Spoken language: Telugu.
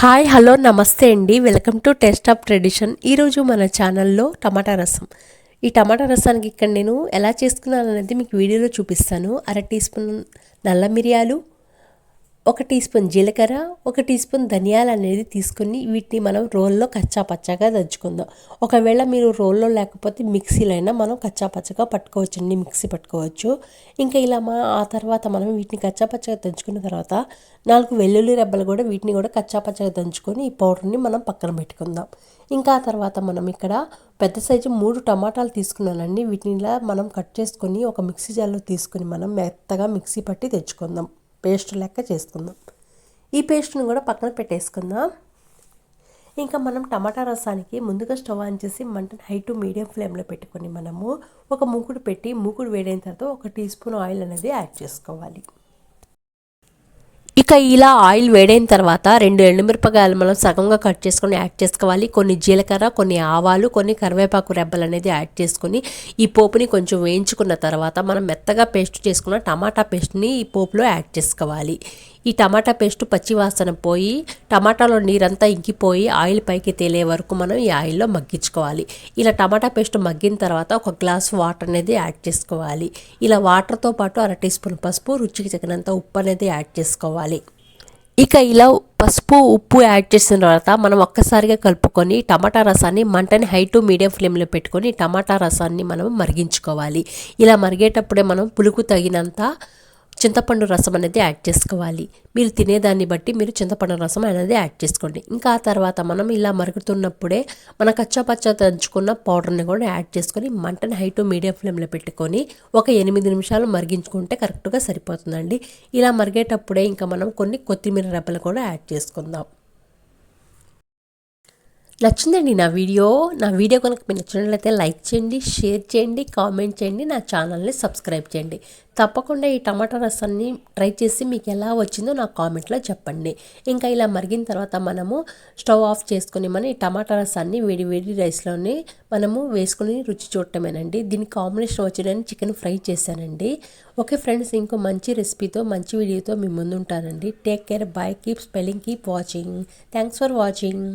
హాయ్ హలో నమస్తే అండి. Welcome to taste of tradition. ఈరోజు మన ఛానల్లో టమాటా రసం. ఈ టమాటా రసానికి ఇక్కడ నేను ఎలా చేసుకున్నాను అనేది మీకు వీడియోలో చూపిస్తాను. అర టీ స్పూన్ నల్ల మిరియాలు ఒక టీ స్పూన్ జీలకర్ర ఒక టీ స్పూన్ ధనియాలు అనేది తీసుకొని వీటిని మనం రోల్లో కచ్చా పచ్చగా దంచుకుందాం. ఒకవేళ మీరు రోల్లో లేకపోతే మిక్సీలో అయినా మనం కచ్చా పచ్చగా పట్టుకోవచ్చు అండి మిక్సీ పట్టుకోవచ్చు. ఇంకా ఇలా మా ఆ తర్వాత మనం వీటిని కచ్చా పచ్చగా దంచుకున్న తర్వాత నాలుగు వెల్లుల్లి రెబ్బలు కూడా వీటిని కూడా కచ్చా పచ్చగా దంచుకొని ఈ పౌడర్ని మనం పక్కన పెట్టుకుందాం. ఇంకా ఆ తర్వాత మనం ఇక్కడ పెద్ద సైజు మూడు టమాటాలు తీసుకున్నానండి. వీటిని ఇలా మనం కట్ చేసుకొని ఒక మిక్సీ జార్లో తీసుకొని మనం మెత్తగా మిక్సీ పట్టి తెచ్చుకుందాం. పేస్ట్ లెక్క చేసుకుందాం. ఈ పేస్ట్ని కూడా పక్కన పెట్టేసుకుందాం. ఇంకా మనం టమాటా రసానికి ముందుగా స్టవ్ ఆన్ చేసి మంటను హై టు మీడియం ఫ్లేమ్లో పెట్టుకొని మనము ఒక మూకుడు పెట్టి మూకుడు వేడైన తర్వాత ఒక టీ స్పూన్ ఆయిల్ అనేది యాడ్ చేసుకోవాలి. ఇక ఇలా ఆయిల్ వేడైన తర్వాత రెండు ఎండుమిరపకాయలు మనం సగంగా కట్ చేసుకొని యాడ్ చేసుకోవాలి. కొన్ని జీలకర్ర కొన్ని ఆవాలు కొన్ని కరివేపాకు రెబ్బలు అనేది యాడ్ చేసుకొని ఈ పోపుని కొంచెం వేయించుకున్న తర్వాత మనం మెత్తగా పేస్ట్ చేసుకున్న టమాటా పేస్ట్ని ఈ పోపులో యాడ్ చేసుకోవాలి. ఈ టమాటా పేస్ట్ పచ్చివాసన పోయి టమాటాలో నీరంతా ఇంకిపోయి ఆయిల్ పైకి తేలే వరకు మనం ఈ ఆయిల్లో మగ్గించుకోవాలి. ఇలా టమాటా పేస్ట్ మగ్గిన తర్వాత ఒక గ్లాస్ వాటర్ అనేది యాడ్ చేసుకోవాలి. ఇలా వాటర్తో పాటు అర టీ స్పూన్ పసుపు రుచికి తగినంత ఉప్పు అనేది యాడ్ చేసుకోవాలి. ఇక ఇలా పసుపు ఉప్పు యాడ్ చేసిన తర్వాత మనం ఒక్కసారిగా కలుపుకొని టమాటా రసాన్ని మంటని హై టు మీడియం ఫ్లేమ్లో పెట్టుకొని టమాటా రసాన్ని మనం మరిగించుకోవాలి. ఇలా మరిగేటప్పుడే మనం పులుకు తగినంత చింతపండు రసం అనేది యాడ్ చేసుకోవాలి. మీరు తినేదాన్ని బట్టి మీరు చింతపండు రసం అనేది యాడ్ చేసుకోండి. ఇంకా ఆ తర్వాత మనం ఇలా మరుగుతున్నప్పుడే మన కచ్చాపచ్చ దంచుకున్న పౌడర్ని కూడా యాడ్ చేసుకొని మంటని హై టు మీడియం ఫ్లేమ్లో పెట్టుకొని ఒక ఎనిమిది నిమిషాలు మరిగించుకుంటే కరెక్ట్గా సరిపోతుందండి. ఇలా మరిగేటప్పుడే ఇంకా మనం కొన్ని కొత్తిమీర రెబ్బలు కూడా యాడ్ చేసుకుందాం. నచ్చిందండి నా వీడియో. నా వీడియో కనుక మీరు నచ్చినట్లయితే లైక్ చేయండి షేర్ చేయండి కామెంట్ చేయండి నా ఛానల్ని సబ్స్క్రైబ్ చేయండి. తప్పకుండా ఈ టమాటా రసాన్ని ట్రై చేసి మీకు ఎలా వచ్చిందో నా కామెంట్లో చెప్పండి. ఇంకా ఇలా మరిగిన తర్వాత మనము స్టవ్ ఆఫ్ చేసుకుని మన ఈ టమాటా రసాన్ని వేడి వేడి రైస్లోనే మనము వేసుకుని రుచి చూడటమేనండి. దీని కాంబినేషన్ వచ్చేటని చికెన్ ఫ్రై చేశానండి. ఓకే ఫ్రెండ్స్ ఇంకో మంచి రెసిపీతో మంచి వీడియోతో మీ ముందు ఉంటానండి take care bye keep smiling keep watching. Thanks for watching.